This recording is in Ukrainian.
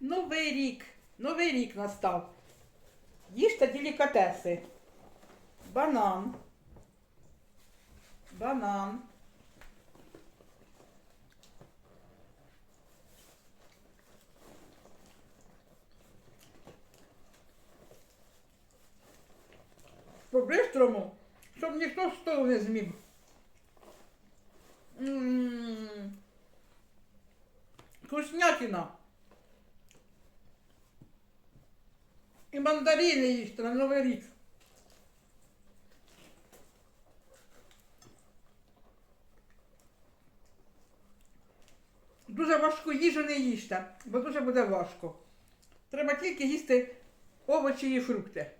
Новий рік. Новий рік настав. Їжте делікатеси. Банан. Банан. По-бистрому, щоб ніхто з столу не зміг. М. Вкуснятина. І мандарини їсти на Новий рік. Дуже важку їжу не їжте, бо дуже буде важко. Треба тільки їсти овочі і фрукти.